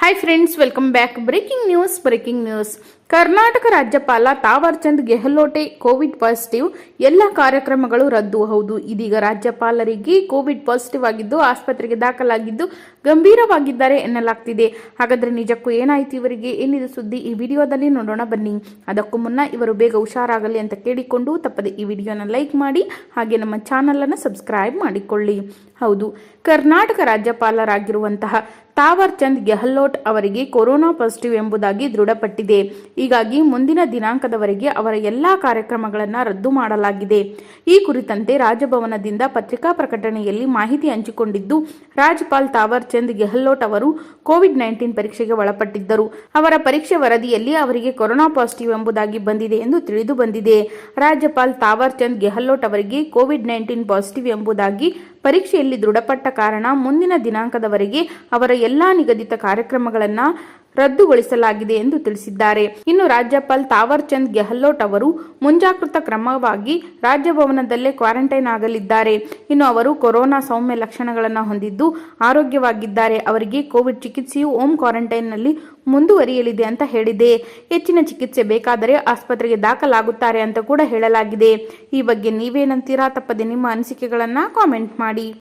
Hi friends welcome back breaking news breaking news Karnataka ರಾಜ್ಯಪಾಲ Thaawarchand ಗೆಹ್ಲೋಟೆ covid positive ಎಲ್ಲ ಕಾರ್ಯಕ್ರಮಗಳು ರದ್ದು ಹೌದು. ಇದೀಗ ರಾಜ್ಯಪಾಲರಿಗೆ ಕೋವಿಡ್ ಪಾಸಿಟಿವ್ ಆಗಿದ್ದು, ಆಸ್ಪತ್ರೆಗೆ ದಾಖಲಾಗಿದ್ದು ಗಂಭೀರವಾಗಿದ್ದಾರೆ ಎನ್ನಲಾಗ್ತಿದೆ. ಹಾಗಾದ್ರೆ ನಿಜಕ್ಕೂ ಏನಾಯ್ತು ಇವರಿಗೆ? ಏನಿದೆ ಸುದ್ದಿ? ಈ ವಿಡಿಯೋದಲ್ಲಿ ನೋಡೋಣ ಬನ್ನಿ. ಅದಕ್ಕೂ ಮುನ್ನ ಇವರು ಬೇಗ ಹುಷಾರಾಗಲಿ ಅಂತ ಕೇಳಿಕೊಂಡು ತಪ್ಪದೆ ಈ ವಿಡಿಯೋನ ಲೈಕ್ ಮಾಡಿ, ಹಾಗೆ ನಮ್ಮ ಚಾನಲನ್ನು ಸಬ್ಸ್ಕ್ರೈಬ್ ಮಾಡಿಕೊಳ್ಳಿ. ಹೌದು, ಕರ್ನಾಟಕ ರಾಜ್ಯಪಾಲರಾಗಿರುವಂತಹ ತಾವರ್ ಚಂದ್ ಗೆಹ್ಲೋಟ್ ಅವರಿಗೆ ಕೊರೋನಾ ಪಾಸಿಟಿವ್ ಎಂಬುದಾಗಿ ದೃಢಪಟ್ಟಿದೆ. ಹೀಗಾಗಿ ಮುಂದಿನ ದಿನಾಂಕದವರೆಗೆ ಅವರ ಎಲ್ಲಾ ಕಾರ್ಯಕ್ರಮಗಳನ್ನು ರದ್ದು ಮಾಡಲಾಗಿದೆ. ಈ ಕುರಿತಂತೆ ರಾಜಭವನದಿಂದ ಪತ್ರಿಕಾ ಪ್ರಕಟಣೆಯಲ್ಲಿ ಮಾಹಿತಿ ಹಂಚಿಕೊಂಡಿದ್ದು ರಾಜ್ಯಪಾಲ್ ತಾವರ್ ಚಂದ್ ಗೆಹ್ಲೋಟ್ ಅವರು ಕೋವಿಡ್ ನೈನ್ಟೀನ್ ಪರೀಕ್ಷೆಗೆ ಒಳಪಟ್ಟಿದ್ದರು. ಅವರ ಪರೀಕ್ಷೆ ವರದಿಯಲ್ಲಿ ಅವರಿಗೆ ಕೊರೋನಾ ಪಾಸಿಟಿವ್ ಎಂಬುದಾಗಿ ಬಂದಿದೆ ಎಂದು ತಿಳಿದು ಬಂದಿದೆ. ರಾಜ್ಯಪಾಲ್ ತಾವರ್ ಚಂದ್ ಗೆಹ್ಲೋಟ್ ಅವರಿಗೆ ಕೋವಿಡ್ ನೈನ್ಟೀನ್ ಪಾಸಿಟಿವ್ ಎಂಬುದಾಗಿ ಪರೀಕ್ಷೆಯಲ್ಲಿ ದೃಢಪಟ್ಟ ಕಾರಣ ಮುಂದಿನ ದಿನಾಂಕದವರೆಗೆ ಅವರ ಎಲ್ಲಾ ನಿಗದಿತ ಕಾರ್ಯಕ್ರಮಗಳನ್ನು ರದ್ದುಗೊಳಿಸಲಾಗಿದೆ ಎಂದು ತಿಳಿಸಿದ್ದಾರೆ. ಇನ್ನು ರಾಜ್ಯಪಾಲ್ ತಾವರ್ ಚಂದ್ ಗೆಹ್ಲೋಟ್ ಅವರು ಮುಂಜಾಗೃತ ಕ್ರಮವಾಗಿ ರಾಜಭವನದಲ್ಲೇ ಕ್ವಾರಂಟೈನ್ ಆಗಲಿದ್ದಾರೆ. ಇನ್ನು ಅವರು ಕೊರೋನಾ ಸೌಮ್ಯ ಲಕ್ಷಣಗಳನ್ನು ಹೊಂದಿದ್ದು ಆರೋಗ್ಯವಾಗಿದ್ದಾರೆ. ಅವರಿಗೆ ಕೋವಿಡ್ ಚಿಕಿತ್ಸೆಯು ಹೋಮ್ ಕ್ವಾರಂಟೈನ್ನಲ್ಲಿ ಮುಂದುವರಿಯಲಿದೆ ಅಂತ ಹೇಳಿದೆ. ಹೆಚ್ಚಿನ ಚಿಕಿತ್ಸೆ ಬೇಕಾದರೆ ಆಸ್ಪತ್ರೆಗೆ ದಾಖಲಾಗುತ್ತಾರೆ ಅಂತ ಕೂಡ ಹೇಳಲಾಗಿದೆ. ಈ ಬಗ್ಗೆ ನೀವೇನಂತೀರಾ? ತಪ್ಪದೆ ನಿಮ್ಮ ಅನಿಸಿಕೆಗಳನ್ನು ಕಾಮೆಂಟ್ ಮಾಡಿ.